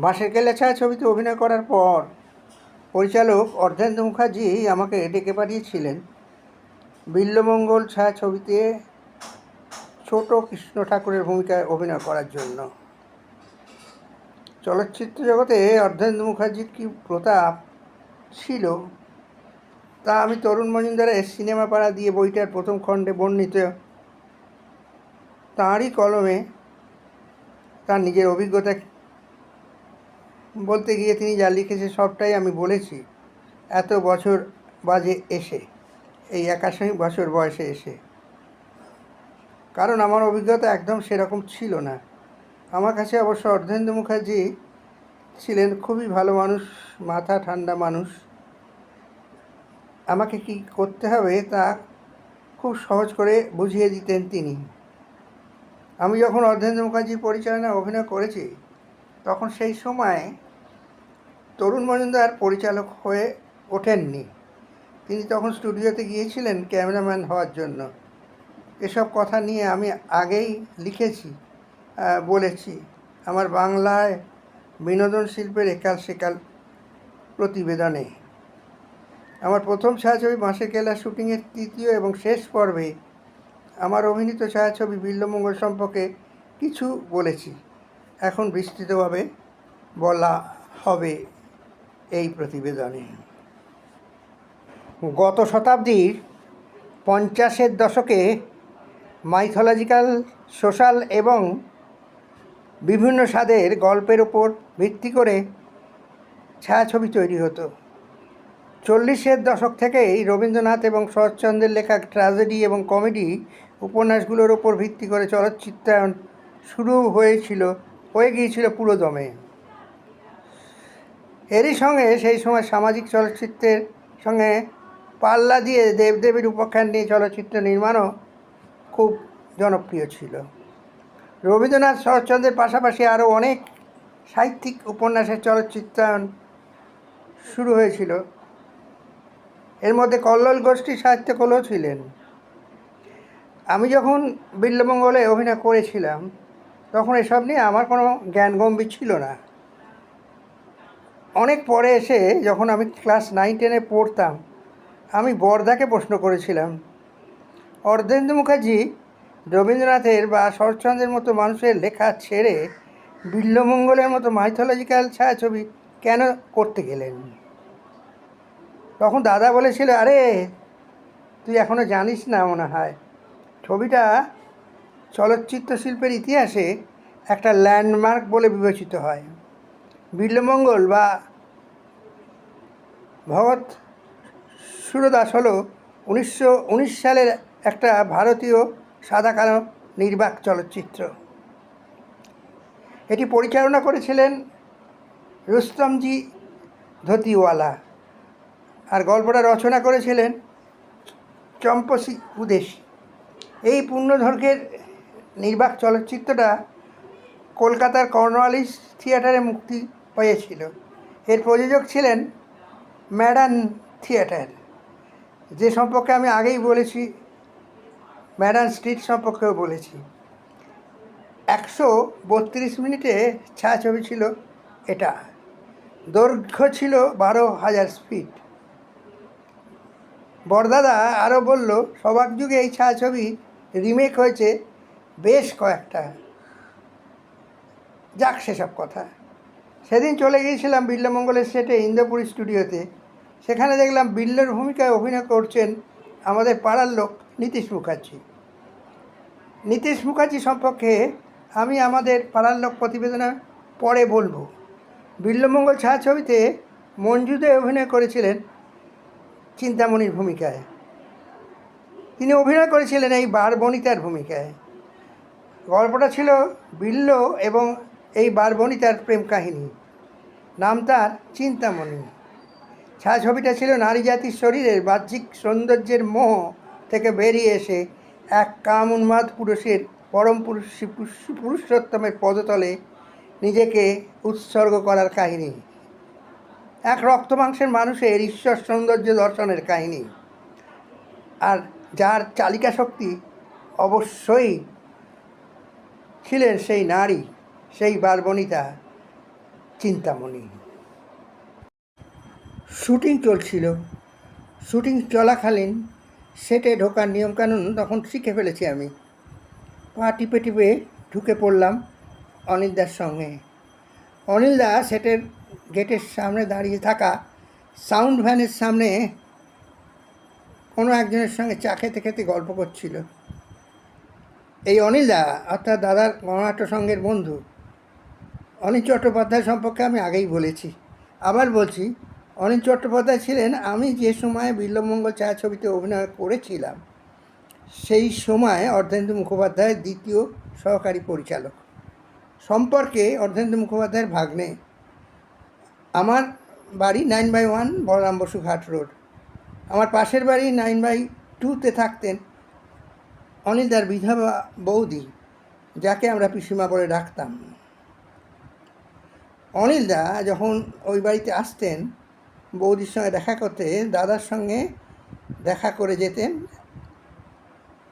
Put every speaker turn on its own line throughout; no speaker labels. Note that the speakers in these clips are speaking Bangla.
বাঁশের কেলা ছায়া ছবিতে অভিনয় করার পর পরিচালক অর্ধেন্দ্র মুখার্জি আমাকে ডেকে পাঠিয়েছিলেন। বিল্লমঙ্গল ছায়া ছবিতে ছোট কৃষ্ণ ঠাকুরের ভূমিকায় অভিনয় করার জন্য। চলচ্চিত্র জগতে অর্ধেন্দ্র মুখার্জির কী প্রতাপ ছিল, তা আমি তরুণ মজুমদারের সিনেমা পাড়া দিয়ে বইটার প্রথম খণ্ডে বর্ণিত। তাঁরই কলমে তার নিজের অভিজ্ঞতা বলতে গিয়ে তিনি যা লিখেছে সবটাই আমি বলেছি। এত বছর বাজে এসে, এই একাশি বছর বয়সে এসে। কারণ আমার অভিজ্ঞতা একদম সেরকম ছিল না। আমার কাছে অবশ্য অর্ধেন্দ্র মুখার্জি ছিলেন খুবই ভালো মানুষ, মাথা ঠান্ডা মানুষ। আমাকে কি করতে হবে তা খুব সহজ করে বুঝিয়ে দিতেন তিনি। আমি যখন অর্ধেন্দ্র মুখার্জির পরিচালনায় অভিনয় করেছি তখন সেই সময় তরুণ মজুমদার পরিচালক হয়ে ওঠেননি। তিনি তখন স্টুডিওতে গিয়েছিলেন ক্যামেরাম্যান হওয়ার জন্য। এসব কথা নিয়ে আমি আগেই লিখেছি বলেছি। আমার বাংলায় বিনোদন শিল্পের একাল সেকাল প্রতিবেদনে। আমার প্রথম ছায়াছবি মাসে কেলা শুটিংয়ের তৃতীয় এবং শেষ পর্বে আমার অভিনীত ছায়াছবি বিল্লমঙ্গল সম্পর্কে কিছু বলেছি। এখন বিস্তৃতভাবে বলা হবে এই প্রতিবেদনে। গত শতাব্দীর পঞ্চাশের দশকে মাইথোলজিক্যাল সোশ্যাল এবং বিভিন্ন স্বাদের গল্পের ওপর ভিত্তি করে ছায়াছবি তৈরি হতো। চল্লিশের দশক থেকেই রবীন্দ্রনাথ এবং শরৎচন্দ্রের লেখা ট্র্যাজেডি এবং কমেডি উপন্যাসগুলোর ওপর ভিত্তি করে চলচ্চিত্রায়ন শুরু হয়েছিল হয়ে গিয়েছিল পুরোদমে এরই সঙ্গে সেই সময় সামাজিক চলচ্চিত্রের সঙ্গে পাল্লা দিয়ে দেবদেবীর উপাখ্যান নিয়ে চলচ্চিত্র নির্মাণও খুব জনপ্রিয় ছিল। রবীন্দ্রনাথ শরৎচন্দ্রের পাশাপাশি আরও অনেক সাহিত্যিক উপন্যাসের চলচ্চিত্রায়ন শুরু হয়েছিল। এর মধ্যে কল্লোল গোষ্ঠী সাহিত্যকলও ছিলেন। আমি যখন বিল্লমঙ্গলে অভিনয় করেছিলাম তখন এসব নিয়ে আমার কোনো জ্ঞান গম্ভীর ছিল না। অনেক পরে এসে যখন আমি ক্লাস নাইন, টেনে পড়তাম, আমি বরদাকে প্রশ্ন করেছিলাম, অর্ধেন্দ্র মুখার্জি, রবীন্দ্রনাথের বা শরৎচন্দ্রের মতো মানুষের লেখা ছেড়ে বিল্লমঙ্গলের মতো মাইথোলজিক্যাল ছায়াছবি কেন করতে গেলেন? তখন দাদা বলেছিল, আরে, তুই এখনও জানিস না মনে হয়, ছবিটা চলচ্চিত্র শিল্পের ইতিহাসে একটা ল্যান্ডমার্ক বলে বিবেচিত হয়। বিল্লমঙ্গল বা ভগৎ সুরদাস হল উনিশশো উনিশ সালের একটা ভারতীয় সাদা কালো নির্বাক চলচ্চিত্র। এটি পরিচালনা করেছিলেন রুস্তমজি ধতিওয়ালা আর গল্পটা রচনা করেছিলেন চম্পসি উদেশী। এই পূর্ণদৈর্ঘ্যের নির্বাক চলচ্চিত্রটা কলকাতার কর্নওয়ালিস থিয়েটারে মুক্তি পেয়েছিল। এর প্রযোজক ছিলেন ম্যাডান থিয়েটার। যে সম্পর্কে আমি আগেই বলেছি, ম্যাডান স্ট্রিট সম্পর্কেও বলেছি। একশো বত্রিশ মিনিটে ছায়াছবি ছিল এটা। দৈর্ঘ্য ছিল বারো হাজার স্পিড বরদাদা আরও বলল সবাক যুগে এই ছায়াছবি রিমেক হয়েছে বেশ কয়েকটা। যাক সেসব কথা। সেদিন চলে গিয়েছিলাম বিল্লমঙ্গলের সেটে ইন্দ্রপুরী স্টুডিওতে। সেখানে দেখলাম বিল্লর ভূমিকায় অভিনয় করছেন আমাদের পাড়ার লোক নীতিশ মুখার্জি। নীতিশ মুখার্জি সম্পর্কে আমি আমাদের পাড়ার লোক প্রতিবেদনে পরে বলব। বিল্লমঙ্গল ছায়াছবিতে মঞ্জুদে অভিনয় করেছিলেন চিন্তামণির ভূমিকায়। তিনি অভিনয় করেছিলেন এই বার বনিতার ভূমিকায়। গল্পটা ছিল বিল্ল এবং এই বার বনিতার প্রেম কাহিনী। নাম তার চিন্তামণি। ছায়াছবিটা ছিল নারী জাতির শরীরের বাহ্যিক সৌন্দর্যের মোহ থেকে বেরিয়ে এসে এক কাম উন্মাদ পুরুষের পরম পুরুষ পুরুষোত্তমের পদতলে নিজেকে উৎসর্গ করার কাহিনী। এক রক্তমাংসের মানুষের ঈশ্বর সৌন্দর্য দর্শনের কাহিনী। আর যার চালিকা শক্তি অবশ্যই ছিলেন সেই নারী, সেই বারবনিতা চিন্তামণি। শুটিং চলছিল। শুটিং চলাকালীন সেটে ঢোকার নিয়মকানুন তখন শিখে ফেলেছি আমি। পা টিপে টিপে ঢুকে পড়লাম অনিলদার সঙ্গে। অনিলদা সেটের গেটের সামনে দাঁড়িয়ে থাকা সাউন্ড ভ্যানের সামনে কোনো একজনের সঙ্গে চা খেতে খেতে গল্প করছিল। এই অনিলদা, অর্থাৎ দাদার গণনাট্য সঙ্গের বন্ধু, অনিল চট্টোপাধ্যায় সম্পর্কে আমি আগেই বলেছি। আবার বলছি, অনিল চট্টোপাধ্যায় ছিলেন, আমি যে সময়ে বিল্লমঙ্গল ছায়াছবিতে অভিনয় করেছিলাম, সেই সময় অর্ধেন্দু মুখোপাধ্যায়ের দ্বিতীয় সহকারী পরিচালক। সম্পর্কে অর্ধেন্দু মুখোপাধ্যায়ের ভাগ্নে, আমার বাড়ি nine by one Balaram Basu Ghat road. আমার পাশের বাড়ি নাইন বাই টুতে থাকতেন। অনিলদার বিধবা বৌদি, যাকে আমরা পিসিমা বলে ডাকতাম। অনিলদা যখন ওই বাড়িতে আসতেন, বৌদির সঙ্গে দেখা করতে, দাদার সঙ্গে দেখা করে যেতেন,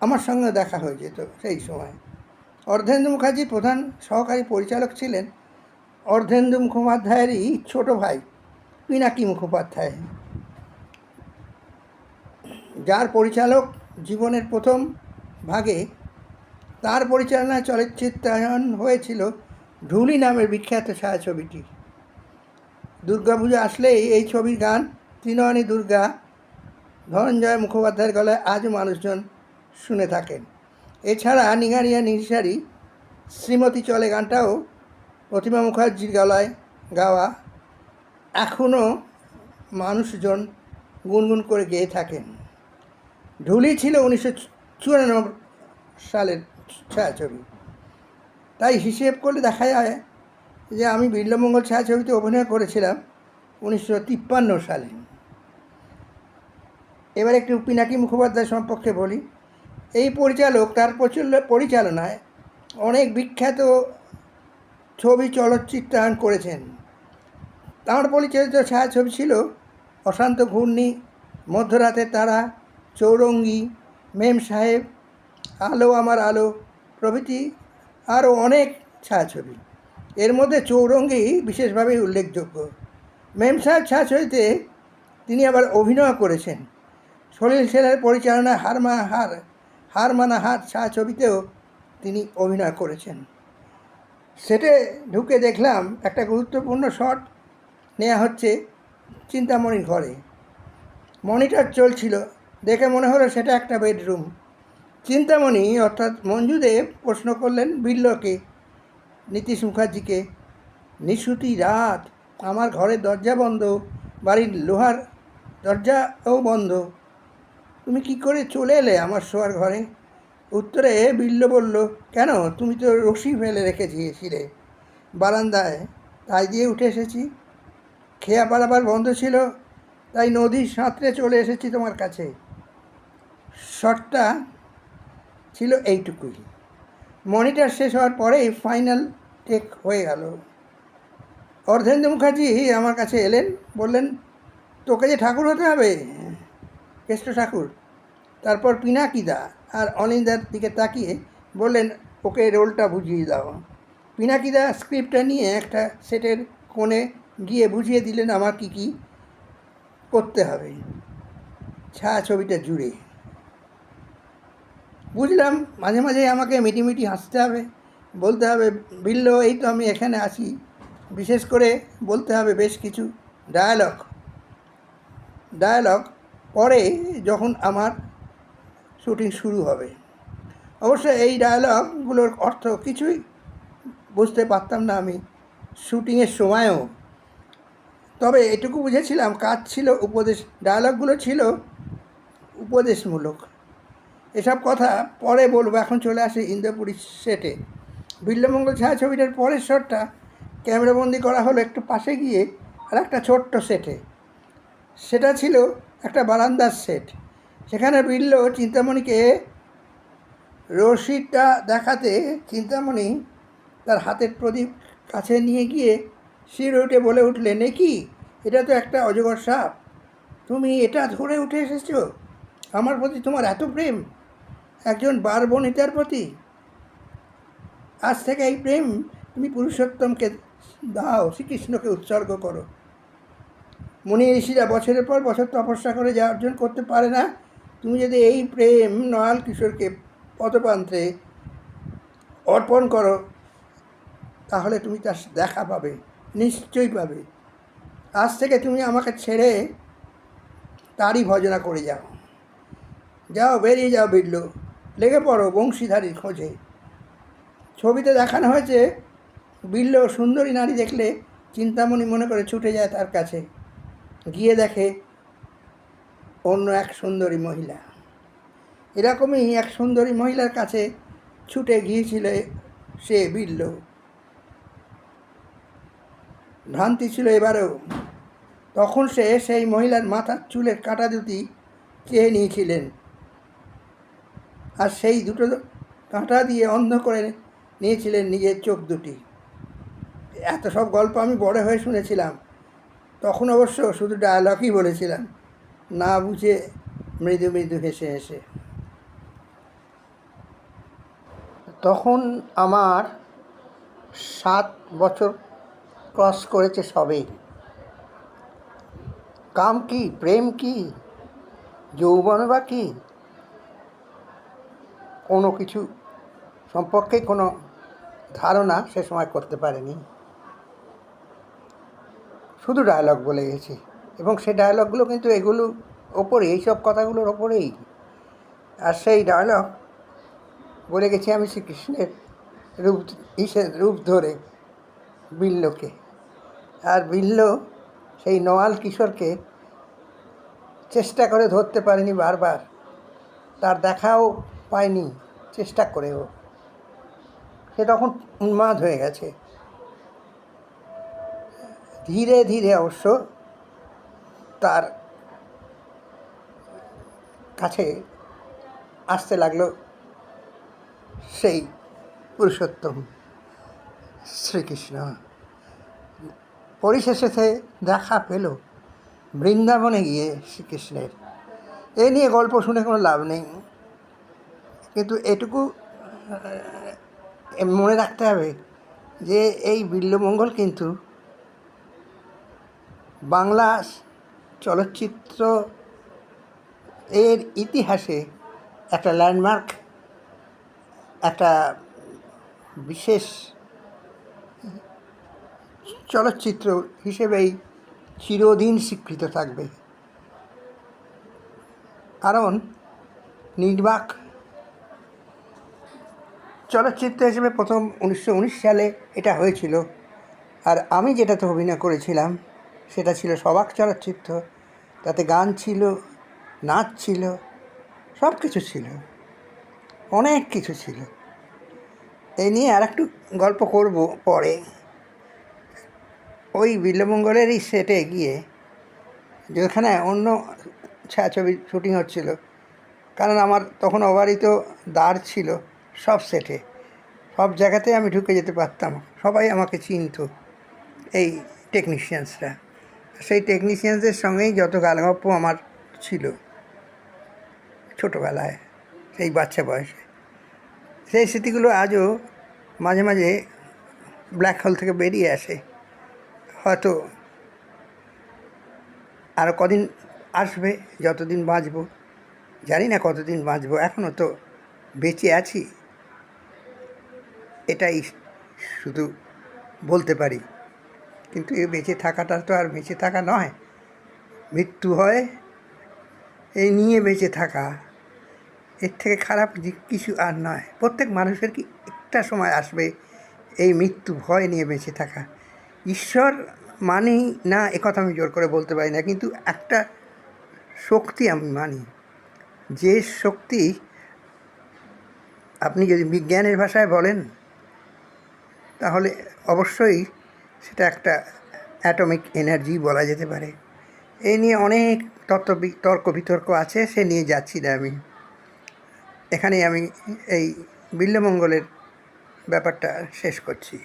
আমার সঙ্গে দেখা হয়ে যেত সেই সময়। অর্ধেন্দু মুখার্জি প্রধান সহকারী পরিচালক ছিলেন। অর্ধেন্দু মুখোপাধ্যায়েরই ছোট ভাই, পিনাকি মুখোপাধ্যায়। যার পরিচালক জীবনের প্রথম ভাগে তার পরিচালনায় চলচ্চিত্রায়ন হয়েছিল ঢুলি নামের বিখ্যাত ছায়াছবিটি। দুর্গাপুজো আসলেই এই ছবির গান ত্রিনয়নী দুর্গা, ধনঞ্জয় মুখোপাধ্যায়ের গলায় আজও মানুষজন শুনে থাকেন। এছাড়া নিগারিয়া নির্সারি শ্রীমতী চলে গানটাও প্রতিমা মুখার্জির গলায় গাওয়া। এখনও মানুষজন গুনগুন করে গেয়ে থাকেন। ঢুলি ছিল উনিশশো চুরানব্বই সালের ছায়াছবি। তাই হিসেব করলে দেখা যায় যে আমি বিল্লমঙ্গল ছায়াছবিতে অভিনয় করেছিলাম উনিশশো তিপ্পান্ন সালে। এবার একটু পিনাকি মুখোপাধ্যায় সম্পর্কে বলি। এই পরিচালক তার প্রচুর পরিচালনায় অনেক বিখ্যাত ছবি চলচ্চিত্রায়ন করেছেন। তাঁর পরিচালিত ছায়াছবি ছিল অশান্ত ঘূর্ণি মধ্যরাতের তারা, চৌরঙ্গি মেম সাহেব, আলো আমার আলো, প্রভৃতি আরও অনেক ছায়াছবি। এর মধ্যে চৌরঙ্গি বিশেষভাবে উল্লেখযোগ্য। মেম সাহেব ছায়াছবিতে তিনি আবার অভিনয় করেছেন। সলিল সেনের পরিচালনায় হারমা হার হার মানা হার ছায়াছবিতেও তিনি অভিনয় করেছেন। সেটে ঢুকে দেখলাম একটা গুরুত্বপূর্ণ শট নেওয়া হচ্ছে চিন্তামণির ঘরে। মনিটর চলছিল দেখে মনে হলো সেটা একটা বেডরুম। চিন্তামণি, অর্থাৎ মঞ্জুদেব, প্রশ্ন করলেন বিল্লকে নীতিশ মুখার্জিকে, নিশুতি রাত, আমার ঘরের দরজা বন্ধ, বাড়ির লোহার দরজাও বন্ধ। তুমি কি করে চলে এলে আমার শোয়ার ঘরে? উত্তরে বিল্ল বলল, কেন? তুমি তো রশি ফেলে রেখেছিলে বারান্দায়, তাই দিয়ে উঠে এসেছি। খেয়া পারাবার বন্ধ ছিল, তাই নদীর সাঁতরে চলে এসেছি তোমার কাছে। শটটা ছিল এইটুকুই। মনিটর শেষ হওয়ার পরেই ফাইনাল টেক হয়ে গেল। অর্ধেন্দ্র মুখার্জি আমার কাছে এলেন, বললেন, তোকে যে ঠাকুর হতে হবে? কেষ্ট ঠাকুর। তারপর পিনাকিদা আর অনিন্দার দিকে তাকিয়ে বললেন, ওকে রোলটা বুঝিয়ে দাও। পিনাকিদা স্ক্রিপ্টটা নিয়ে একটা সেটের কোণে গিয়ে বুঝিয়ে দিলেন, আমার কি কি করতে হবে? ছা, ছবিটা জুড়ে। বুঝলাম, মাঝে মাঝে আমাকে মিটিমিটি হাসতে হবে, বলতে হবে, বিল্ল, এই তো আমি এখানে আছি। বিশেষ করে বলতে হবে বেশ কিছু ডায়ালগ ডায়ালগ পরে যখন আমার শুটিং শুরু হবে। অবশ্য এই ডায়ালগগুলোর অর্থ কিছুই বুঝতে পারতাম না আমি শুটিংয়ের সময়ও। তবে এটুকু বুঝেছিলাম, কাজ ছিল উপদেশ ডায়ালগগুলো ছিল উপদেশমূলক। এসব কথা পরে বলব, এখন চলে আসে ইন্দ্রপুরী সেটে বিল্লমঙ্গল ছায়াছবিটার পরের শটটা ক্যামেরাবন্দি করা হলো একটু পাশে গিয়ে আর একটা ছোট্ট সেটে সেটা ছিল একটা বারান্দার সেট সেখানে বিল্ল চিন্তামণিকে রশিদটা দেখাতে চিন্তামণি তার হাতের প্রদীপ কাছে নিয়ে গিয়ে শিরে উঠে বলে উঠলে এ কি? এটা তো একটা অজগর সাপ। তুমি এটা ধরে উঠে এসেছ? আমার প্রতি তোমার এত প্রেম। একজন বার বনিতার প্রতি। আজ থেকে এই প্রেম তুমি পুরুষোত্তমকে দাও, শ্রীকৃষ্ণকে উৎসর্গ করো। মুনি ঋষিরা বছরের পর বছর তপস্যা করে যা অর্জন করতে পারে না, তুমি যদি এই প্রেম নয়াল কিশোরকে পদপ্রান্তে অর্পণ করো, তাহলে তুমি তার দেখা পাবে, নিশ্চয়ই পাবে। আজ থেকে তুমি আমাকে ছেড়ে তারই ভজনা করে যাও। যাও, বেরিয়ে যাও বিল্লু লেগে পড়ো বংশীধারীর খোঁজে। ছবিতে দেখানো হয়েছে, বিল্ল সুন্দরী নারী দেখলে চিন্তামণি মনে করে ছুটে যায় তার কাছে। গিয়ে দেখে অন্য এক সুন্দরী মহিলা। এরকমই এক সুন্দরী মহিলার কাছে ছুটে গিয়েছিল সে বিল্ল। ভ্রান্তি ছিল এবারেও। তখন সে সেই মহিলার মাথার চুলের কাটা দুটি চেয়ে নিয়েছিলেন। আর সেই দুটো কাঁটা দিয়ে অন্ধ করে নিয়েছিলেন নিজের চোখ দুটি। এত সব গল্প আমি বড় হয়ে শুনেছিলাম। তখন অবশ্য শুধু ডায়ালগই বলেছিলাম, না বুঝে মৃদু মৃদু হেসে হেসে। তখন আমার সাত বছর ক্রস করেছে সবেই কাম কি, প্রেম কি, যৌবন বা কি? কোনো কিছু সম্পর্কে কোনো ধারণা সে সময় করতে পারেনি। শুধু ডায়লগ বলে গেছি। এবং সেই ডায়লগগুলো কিন্তু এগুলো ওপরে এইসব কথাগুলোর ওপরেই। আর সেই ডায়লগ বলে গেছি আমি শ্রীকৃষ্ণের রূপ রূপ ধরে বিল্লকে। আর বিল্ল সেই নোয়াল কিশোরকে চেষ্টা করে ধরতে পারেনি বারবার। তার দেখাও পায়নি, চেষ্টা করেও। সে তখন উন্মাদ হয়ে গেছে। ধীরে ধীরে অবশ্য তার কাছে আসতে লাগল সেই পুরুষোত্তম শ্রীকৃষ্ণ। পরিশেষে সে দেখা পেল বৃন্দাবনে গিয়ে শ্রীকৃষ্ণের। এ নিয়ে গল্প শুনে কোনো লাভ নেই। কিন্তু এটুকু মনে রাখতে হবে যে এই বিল্লমঙ্গল কিন্তু বাংলা চলচ্চিত্র এর ইতিহাসে একটা ল্যান্ডমার্ক, একটা বিশেষ চলচ্চিত্র হিসেবেই চিরদিন স্বীকৃত থাকবে। কারণ নির্বাক চলচ্চিত্র হিসেবে প্রথম উনিশশো উনিশ সালে এটা হয়েছিল। আর আমি যেটাতে অভিনয় করেছিলাম, সেটা ছিল সবাক চলচ্চিত্র। তাতে গান ছিল, নাচ ছিল সব কিছু ছিল। অনেক কিছু ছিল। এই নিয়ে আর একটু গল্প করব পরে। ওই বিল্লমঙ্গলেরই সেটে গিয়ে যেখানে অন্য ছায়াছবি শুটিং হচ্ছিল, কারণ আমার তখন অবারিত দ্বার ছিল। সব সেটে। সব জায়গাতে আমি ঢুকে যেতে পারতাম। সবাই আমাকে চিনতো, এই টেকনিশিয়ানসরা সেই টেকনিশিয়ানসদের সঙ্গেই যত গালগপ্প আমার ছিল, ছোটোবেলায়, সেই বাচ্চা বয়সে। সেই স্মৃতিগুলো আজও মাঝে মাঝে ব্ল্যাক হোল থেকে বেরিয়ে আসে। হয়তো আরও কদিন আসবে, যতদিন বাঁচব। জানি না কতদিন বাঁচব। এখনও তো বেঁচে আছি। এটাই শুধু বলতে পারি। কিন্তু এই বেঁচে থাকাটা তো আর বেঁচে থাকা নয়। মৃত্যু হয় এই নিয়ে বেঁচে থাকা। এর থেকে খারাপ কিছু আর নয়। প্রত্যেক মানুষের কি একটা সময় আসবে এই মৃত্যু ভয় নিয়ে বেঁচে থাকা। ঈশ্বর মানি না একথা আমি জোর করে বলতে পারি না। কিন্তু একটা শক্তি আমি মানি। যে শক্তি আপনি যদি বিজ্ঞানের ভাষায় বলেন তাহলে অবশ্যই সেটা একটা অ্যাটমিক এনার্জি বলা যেতে পারে। এই নিয়ে অনেক তত্ত্ব তর্ক বিতর্ক আছে, সে নিয়ে যাচ্ছি না আমি। এখানেই আমি এই বিল্লমঙ্গলের ব্যাপারটা শেষ করছি।